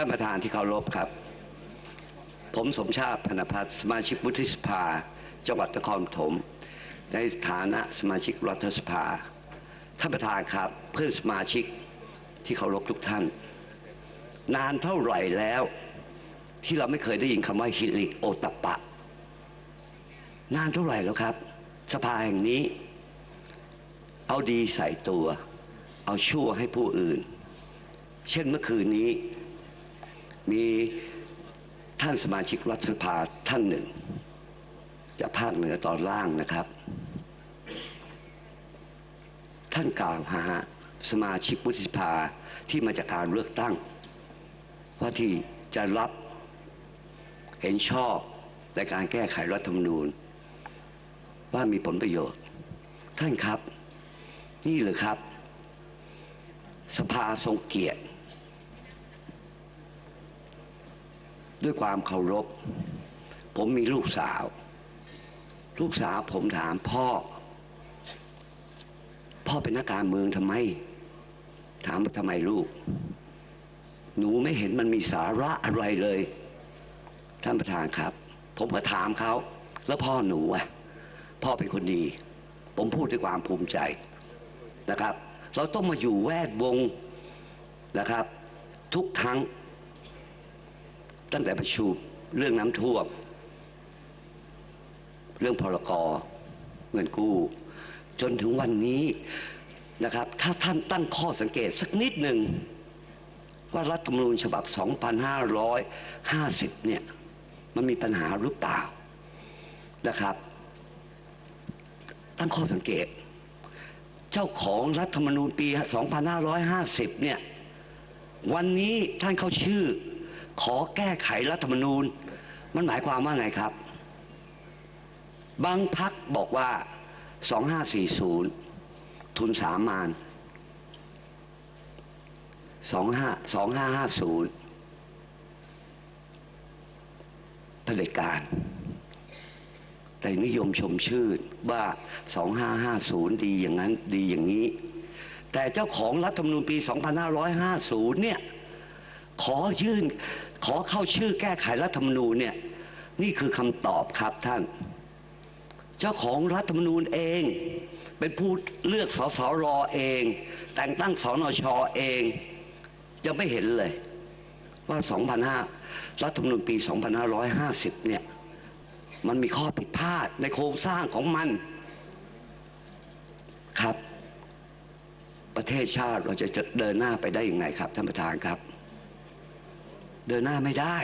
ท่านประธานที่เคารพครับ ผมสมชาติพนพัฒน์สมาชิกวุฒิสภา จังหวัดนครปฐมในฐานะสมาชิกรัฐสภา ท่านประธานครับเพื่อนสมาชิกที่เคารพทุกท่าน นานเท่าไหร่แล้ว ที่เราไม่เคยได้ยินคำว่าฮิริโอตปปะนานเท่าไหร่แล้วครับ สภาแห่งนี้ เอาดีใส่ตัว เอาชั่วให้ผู้อื่น เช่นเมื่อคืนนี้ มีท่านสมาชิกรัฐสภาท่านหนึ่ง จากภาคเหนือตอนล่างนะครับ ท่านกล่าวหาสมาชิกวุฒิสภาที่มาจากการเลือกตั้ง ว่าที่จะรับเห็นชอบในการแก้ไขรัฐธรรมนูญ ว่ามีผลประโยชน์ ท่านครับ นี่เลยครับ สภาทรงเกียรติ ด้วยความเคารพ ผมมีลูกสาว ลูกสาวผมถามพ่อ พ่อเป็นนักการเมืองทำไม ถามว่าทำไมลูก หนูไม่เห็นมันมีสาระอะไรเลย ท่านประธานครับ ผมก็ถามเขา แล้วพ่อหนูอะ พ่อเป็นคนดี ผมพูดด้วยความภูมิใจนะครับ เราต้องมาอยู่แวดวงนะครับ ทุกครั้ง ตั้งแต่ประชุมเรื่องน้ำท่วม เรื่องพรกรเงินกู้ จนถึงวันนี้นะครับ ถ้าท่านตั้งข้อสังเกตสักนิดหนึ่ง ว่ารัฐธรรมนูญฉบับ 2550 เนี่ย มันมีปัญหาหรือเปล่านะครับ ตั้งข้อสังเกต เจ้าของรัฐธรรมนูญปี 2550 เนี่ย วันนี้ท่านเข้าชื่อ ขอแก้ไขรัฐธรรมนูญ มันหมายความว่าไงครับ บางพักบอกว่า 2540 ทุนสามาน25 2550เผด็จการ แต่นิยมชมชื่นว่า 2550 ดีอย่างนั้นดีอย่างนี้ แต่เจ้าของรัฐธรรมนูญปี 2550 เนี่ย ขอยื่น ขอเข้าชื่อแก้ไขรัฐธรรมนูญเนี่ยนี่คือคำตอบครับท่าน เจ้าของรัฐธรรมนูญเอง เป็นผู้เลือกสสรเอง แต่งตั้งสนชเอง จะไม่เห็นเลย ว่า 2005 รัฐธรรมนูญปี 2550 เนี่ยมันมีข้อผิดพลาดในโครงสร้างของมันครับ ประเทศชาติเราจะจะเดินหน้าไปได้ยังไงครับท่านประธานครับ เดินหน้าไม่ได้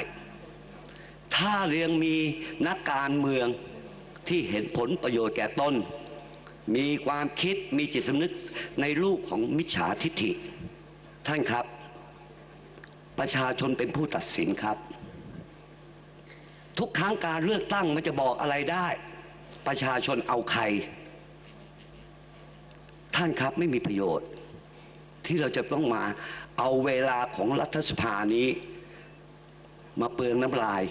ถ้าเรียงมีนักการเมืองที่เห็นผลประโยชน์แก่ตน มีความคิดมีจิตสำนึกในรูปของมิจฉาทิฐิ ท่านครับ ประชาชนเป็นผู้ตัดสินครับ ทุกครั้งการเลือกตั้งมันจะบอกอะไรได้ ประชาชนเอาใคร ท่านครับไม่มีประโยชน์ ที่เราจะต้องมาเอาเวลาของรัฐสภานี้ มาเปลืองน้ำลาย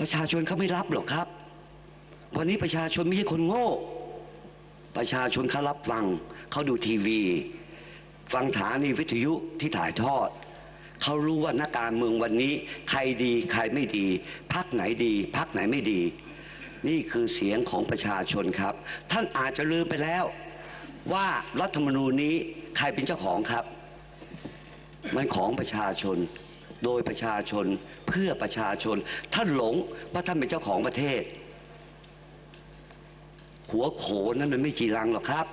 ประชาชนเขาไม่รับหรอกครับ วันนี้ประชาชนไม่ใช่คนโง่ ประชาชนเขารับฟังเขาดูทีวี ฟังฐานีวิทยุที่ถ่ายทอดเขารู้ว่านักการเมืองวันนี้ ใครดีใครไม่ดีพักไหนดีพักไหนไม่ดี นี่คือเสียงของประชาชนครับ ท่านอาจจะลืมไปแล้ว ว่ารัฐธรรมนูญนี้ใครเป็นเจ้าของครับ มันของประชาชน โดยประชาชนเพื่อประชาชน ท่านหลงว่าท่านเป็นเจ้าของประเทศ หัวโขนนั้นมันไม่จีรังหรอกครับ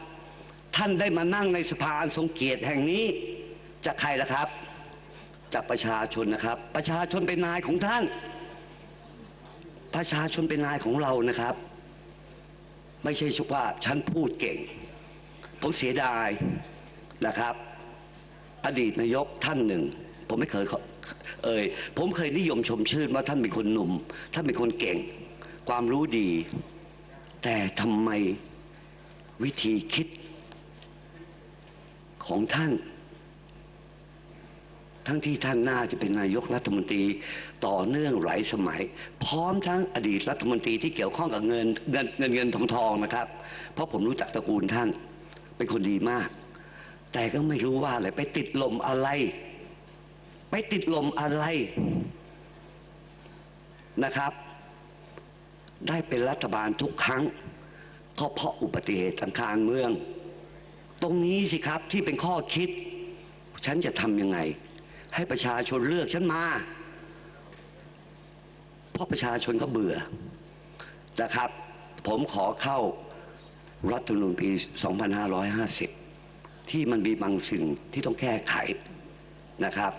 ท่านได้มานั่งในสภาอันทรงเกียรติแห่งนี้จากใครล่ะครับ จากประชาชนนะครับ ประชาชนเป็นนายของท่าน ประชาชนเป็นนายของเรานะครับ ไม่ใช่เฉพาะฉันพูดเก่ง ผมเสียดายนะครับ อดีตนายกท่านหนึ่ง ผมไม่เคยขอเอ่ยผมเคยนิยมชมชื่นว่าท่านเป็นคนหนุ่ม ท่านเป็นคนเก่ง ความรู้ดี แต่ทำไมวิธีคิดของท่าน ทั้งที่ท่านน่าจะเป็นนายกรัฐมนตรีต่อเนื่องหลายสมัย พร้อมทั้งอดีตรัฐมนตรีที่เกี่ยวข้องกับเงินเงินเงินเงินทองทองนะครับ เพราะผมรู้จักตระกูลท่านเป็นคนดีมาก แต่ก็ไม่รู้ว่าอะไรไปติดลมอะไร ไปติดลมอะไรนะครับ ได้เป็นรัฐบาลทุกครั้ง ก็เพราะอุบัติเหตุทางการเมือง ตรงนี้สิครับที่เป็นข้อคิด ฉันจะทำยังไง ให้ประชาชนเลือกฉันมา เพราะประชาชนก็เบื่อนะครับ ผมขอเข้ารัฐธรรมนูญปี 2550 ที่มันมีบางสิ่งที่ต้องแก้ไขนะครับ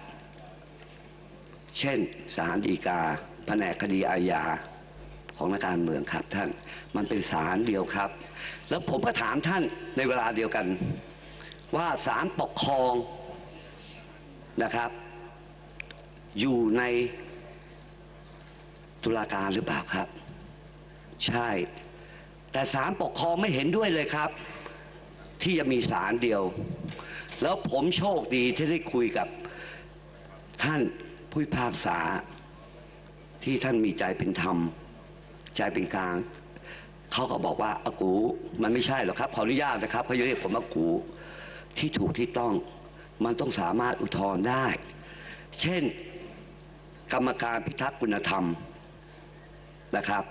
เช่นศาลฎีกาแผนกคดีอาญาของนักการเมืองครับท่านมันเป็นศาลเดียวครับ แล้วผมก็ถามท่านในเวลาเดียวกัน ว่าศาลปกครองนะครับ อยู่ในตุลาการหรือเปล่าครับ ใช่ แต่ศาลปกครองไม่เห็นด้วยเลยครับ ที่จะมีศาลเดียว แล้วผมโชคดีที่ได้คุยกับท่านผู้พิพากษา ที่ท่านมีใจเป็นธรรม ใจเป็นกลางเขาก็บอกว่าอากูมันไม่ใช่หรอกครับขออนุญาตนะครับเขาเรียกผมอากูที่ถูกที่ต้องมันต้องสามารถอุทธรณ์ได้ เช่น กรรมการพิทักษ์คุณธรรมนะครับ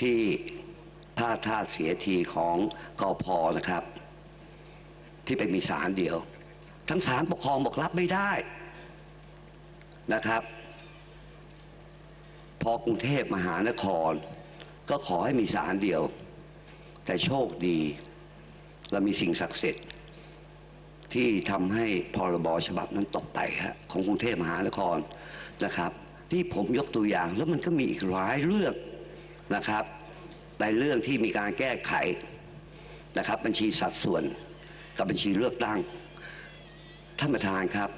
ที่ พลาดท่าเสียทีของกอพนะครับ ที่ไปมีศาลเดียว ทั้งศาลปกครองบอกรับไม่ได้นะครับ พอกรุงเทพมหานคร ก็ขอให้มีศาลเดียว แต่โชคดี เรามีสิ่งศักดิ์สิทธิ์ที่ทำให้พรบฉบับนั้นตกไปฮะของกรุงเทพมหานครนะครับ ที่ผมยกตัวอย่างแล้วมันก็มีอีกหลายเรื่องนะครับ ในเรื่องที่มีการแก้ไขนะครับ บัญชีสัดส่วนกับบัญชีเลือกตั้งท่านประธานครับ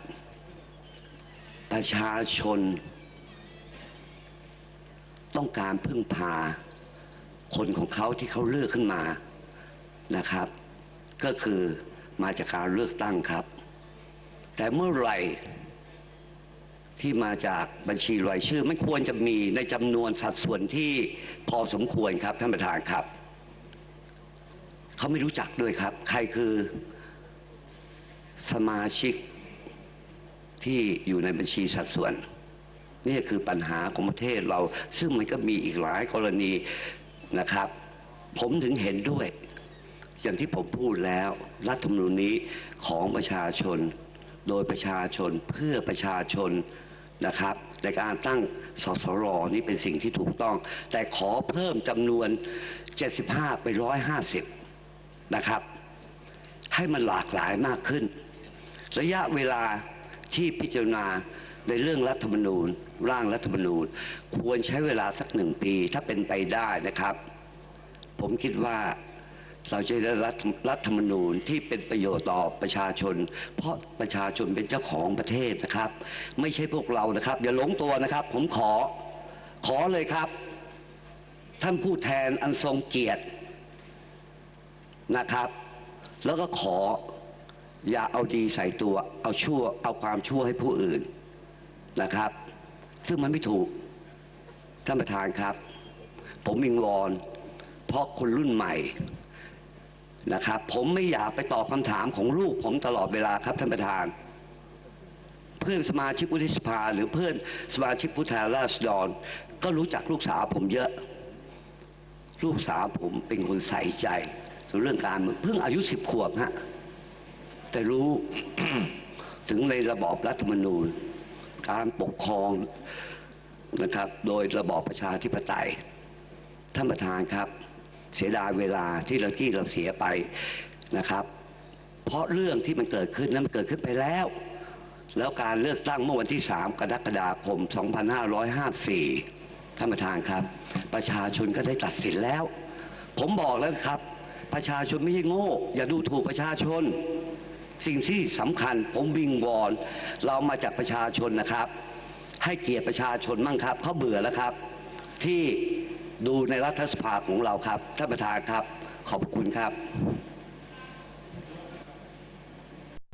ประชาชน ต้องการพึ่งพาคนของเขาที่เขาเลือกขึ้นมานะครับ ก็คือมาจากการเลือกตั้งครับ แต่เมื่อไหร่ ที่มาจากบัญชีรายชื่อ ไม่ควรจะมีในจำนวนสัดส่วนที่พอสมควรครับท่านประธานครับเขาไม่รู้จักด้วยครับ ใครคือสมาชิกที่อยู่ในบัญชีสัดส่วน นี่คือปัญหาของประเทศเรา ซึ่งมันก็มีอีกหลายกรณีนะครับ ผมถึงเห็นด้วย อย่างที่ผมพูดแล้วรัฐธรรมนูญนี้ของประชาชน โดยประชาชนเพื่อประชาชน นะครับในการตั้งสสรนี่เป็นสิ่งที่ถูกต้อง แต่ขอเพิ่มจำนวน 75 ไป 150 นะครับ ให้มันหลากหลายมากขึ้น ระยะเวลาที่พิจารณาในเรื่องรัฐธรรมนูญ ร่างรัฐธรรมนูญ ควรใช้เวลาสักหนึ่งปีถ้าเป็นไปได้นะครับ ผมคิดว่า เราจะได้รัฐรัฐธรรมนูญที่เป็นประโยชน์ต่อประชาชน เพราะประชาชนเป็นเจ้าของประเทศนะครับ ไม่ใช่พวกเรานะครับอย่าหลงตัวนะครับ ผมขอขอเลยครับ ท่านผู้แทนอันทรงเกียรตินะครับ แล้วก็ขออย่าเอาดีใส่ตัว เอาชั่ว เอาความชั่วให้ผู้อื่นนะครับ ซึ่งมันไม่ถูกท่านประธานครับ ผมวิงวอนเพราะคนรุ่นใหม่ นะครับ ผมไม่อยากไปตอบคำถามของลูกผมตลอดเวลาครับท่านประธาน เพื่อนสมาชิกวุฒิสภา หรือเพื่อนสมาชิกผู้แทนราษฎรก็รู้จักลูกสาวผมเยอะ ลูกสาวผมเป็นคนใส่ใจในเรื่องการเมืองเพิ่งอายุสิบขวบฮะแต่รู้ถึงในระบอบรัฐธรรมนูญ การปกครองนะครับ โดยระบอบประชาธิปไตยท่านประธานครับ เสียดายเวลาที่เราที่เราเสียไปนะครับ เพราะเรื่องที่มันเกิดขึ้นนั้นมันเกิดขึ้นไปแล้ว แล้วการเลือกตั้งเมื่อวันที่ 3 กรกฎาคม 2554ท่านประธานครับ ประชาชนก็ได้ตัดสินแล้ว ผมบอกแล้วครับ ประชาชนไม่ใช่โง่ อย่าดูถูกประชาชน สิ่งที่สำคัญผมวิงวอนเรามาจากประชาชนนะครับ ให้เกียรติประชาชนมั่งครับเขาเบื่อแล้วครับที่ ดูในรัฐสภาของเราครับท่านประธานครับขอบคุณครับ